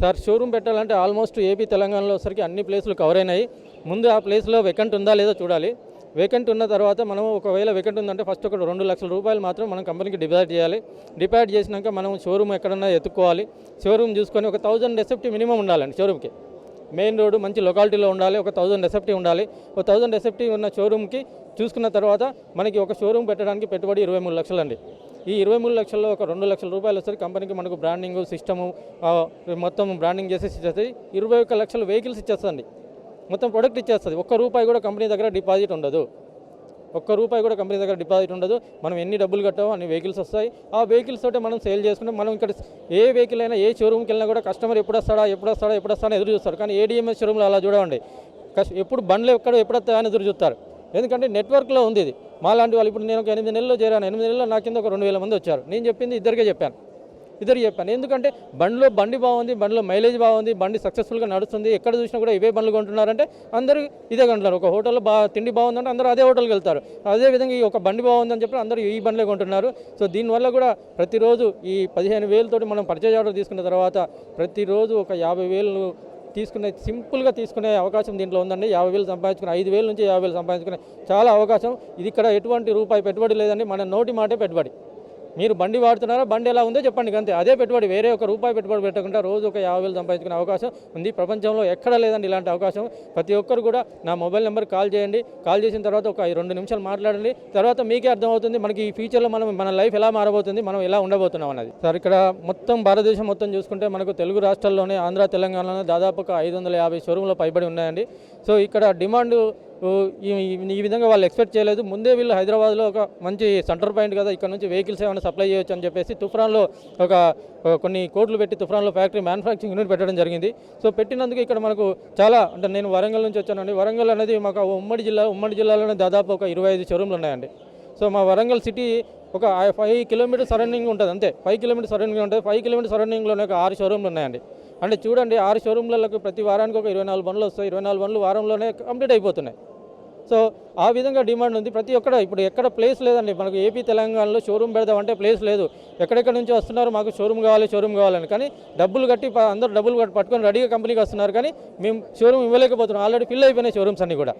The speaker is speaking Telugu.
సార్ షోరూమ్ పెట్టాలంటే ఆల్మోస్ట్ ఏపీ తెలంగాణలో సరికి అన్ని ప్లేసులు కవర్ అయినాయి. ముందు ఆ ప్లేస్లో వెకెంట్ ఉందా లేదో చూడాలి. వేకెంట్ ఉన్న తర్వాత మనం ఒకవేళ వేకెంట్ ఉందంటే ఫస్ట్ ఒక రెండు లక్షల రూపాయలు మాత్రం మనం కంపెనీకి డిపాజిట్ చేయాలి. డిపాజిట్ చేసినాక మనం షోరూమ్ ఎక్కడన్నా ఎత్తుక్కోవాలి షోరూమ్ చూసుకొని ఒక థౌజండ్ రెసెప్టీ మినిమం ఉండాలండి షోరూమ్కి మెయిన్ రోడ్డు మంచి లొకాలిటీలో ఉండాలి ఒక థౌజండ్ రెసెప్టీ ఉండాలి. ఒక థౌజండ్ రెసెప్టీ ఉన్న షోరూమ్కి చూసుకున్న తర్వాత మనకి ఒక షోరూమ్ పెట్టడానికి పెట్టుబడి ఇరవై మూడు లక్షలు అండి ఈ ఇరవై మూడు లక్షల్లో ఒక రెండు లక్షల రూపాయలు వస్తే కంపెనీకి మనకు బ్రాండింగ్ సిస్టము మొత్తం బ్రాండింగ్ చేసేసి ఇచ్చేస్తుంది. ఇరవై ఒక్క లక్షల వెహికల్స్ ఇచ్చేస్తుంది మొత్తం ప్రొడక్ట్ ఇచ్చేస్తుంది. ఒక్క రూపాయి కూడా కంపెనీ దగ్గర డిపాజిట్ ఉండదు. ఒక్క రూపాయి కూడా కంపెనీ దగ్గర డిపాజిట్ ఉండదు. మనం ఎన్ని డబ్బులు కట్టామో అన్ని వెహికల్స్ వస్తాయి. ఆ వెహికల్స్ తోటే మనం సేల్ చేసుకుంటే మనం ఇక్కడ ఏ వెహికల్ అయినా ఏ షోరూమ్కి వెళ్ళినా కూడా కస్టమర్ ఎప్పుడు వస్తాడా ఎప్పుడు వస్తాడా ఎప్పుడు వస్తాడా ఎదురు చూస్తారు. కానీ ఏడిఎంఎస్ షోరూమ్లో అలా చూడండి కస్- ఎప్పుడు బండ్లు ఎక్కడ ఎప్పుడు వస్తాయా అని ఎదురు చూస్తారు. ఎందుకంటే నెట్వర్క్లో ఉంది ఇది. మా లాంటి వాళ్ళు ఇప్పుడు నేను ఒక ఎనిమిది నెలల్లో చేరాను. ఎనిమిది నెలల్లో నా కింద ఒక రెండు వేల మంది వచ్చారు. నేను చెప్పింది ఇద్దరికే చెప్పాను. ఇద్దరు చెప్పాను. ఎందుకంటే బండిలో బండి బాగుంది బండిలో మైలేజ్ బాగుంది బండి సక్సెస్ఫుల్గా నడుస్తుంది. ఎక్కడ చూసినా కూడా ఇవే బండ్లు కొంటున్నారంటే అందరూ ఇదే కొంటున్నారు. ఒక హోటల్లో బా తిండి బాగుందంటే అందరూ అదే హోటల్కి వెళ్తారు. అదే విధంగా ఈ ఒక బండి బాగుందని చెప్పి అందరూ ఈ బండ్లే కొంటున్నారు. సో దీనివల్ల కూడా ప్రతిరోజు ఈ పదిహేను వేలతోటి మనం పర్చేజ్ ఆర్డర్ తీసుకున్న తర్వాత ప్రతిరోజు ఒక యాభై వేలు తీసుకునే సింపుల్గా తీసుకునే అవకాశం దీంట్లో ఉందండి. యాభై వేలు సంపాదించుకునే ఐదు వేల నుంచి యాభై వేలు సంపాదించుకునే చాలా అవకాశం. ఇది ఇక్కడ ఎటువంటి రూపాయి పెట్టుబడి లేదండి. మన నోటి మాటే పెట్టుబడి. మీరు బండి వాడుతున్నారా? బండి ఎలా ఉందో చెప్పండి అంతే అదే పెట్టుబడి వేరే ఒక రూపాయి పెట్టుబడి పెట్టకుండా రోజు ఒక యాభై వేలు సంపాదించుకునే అవకాశం ఉంది. ప్రపంచంలో ఎక్కడ లేదండి ఇలాంటి అవకాశం. ప్రతి ఒక్కరు కూడా నా మొబైల్ నెంబర్ కాల్ చేయండి. కాల్ చేసిన తర్వాత ఒక రెండు నిమిషాలు మాట్లాడండి. తర్వాత మీకే అర్థమవుతుంది మనకి ఈ ఫ్యూచర్లో మనం మన లైఫ్ ఎలా మారబోతుంది మనం ఎలా ఉండబోతున్నాం అన్నది. సార్ ఇక్కడ మొత్తం భారతదేశం మొత్తం చూసుకుంటే మనకు తెలుగు రాష్ట్రాల్లోనే ఆంధ్ర తెలంగాణలో దాదాపు ఒక ఐదు వందల యాభై షోరూంలో పైబడి ఉన్నాయండి. సో ఇక్కడ డిమాండ్ ఈ ఈ- విధంగా వాళ్ళు ఎక్స్పెక్ట్ చేయలేదు. ముందే వీళ్ళు హైదరాబాద్లో ఒక మంచి సెంటర్ పాయింట్ కదా ఇక్కడ నుంచి వెహికల్స్ ఏమైనా సప్లై చేయొచ్చు అని చెప్పేసి తుఫ్రాన్లో ఒక ఒక కొన్ని కోట్లు పెట్టి తుఫ్రాన్లో ఫ్యాక్టరీ మ్యానుఫ్యాక్చరింగ్ యూనిట్ పెట్టడం జరిగింది. సో పెట్టినందుకు ఇక్కడ మనకు చాలా అంటే నేను వరంగల్ నుంచి వచ్చానండి. వరంగల్ అనేది మాకు ఉమ్మడి జిల్లా ఉమ్మడి జిల్లాలోనే దాదాపు ఒక ఇరవై ఐదు షోరూమ్లు ఉన్నాయండి. సో మా వరంగల్ సిటీ ఒక ఫైవ్ కిలోమీటర్ సరౌండింగ్ ఉంటుంది అంతే. ఫైవ్ కిలోమీటర్ సరౌండింగ్ ఉంటుంది. ఫైవ్ కిలోమీటర్ సరౌండింగ్లోనే ఒక ఆరు షోరూమ్లు ఉన్నాయండి. అంటే చూడండి ఆరు షోరూమ్లకు ప్రతి వారానికి ఒక ఇరవై నాలుగు బండ్లు వస్తాయి. ఇరవై నాలుగు బండ్లు వారంలోనే కంప్లీట్ అయిపోతున్నాయి. సో ఆ విధంగా డిమాండ్ ఉంది. ప్రతి ఒక్కడ ఇప్పుడు ఎక్కడ ప్లేస్ లేదండి. మనకు ఏపీ తెలంగాణలో షోరూమ్ పెడదామంటే ప్లేస్ లేదు. ఎక్కడెక్కడ నుంచి వస్తున్నారు మాకు షోరూమ్ కావాలి షోరూమ్ కావాలని. కానీ డబ్బులు కట్టి అందరూ డబ్బులు పట్టుకొని రెడీగా కంపెనీకి వస్తున్నారు. కానీ మేము షోరూమ్ ఇవ్వలేకపోతున్నాం. ఆల్రెడీ ఫిల్ అయిపోయినాయి షోరూమ్స్ అన్నీ కూడా.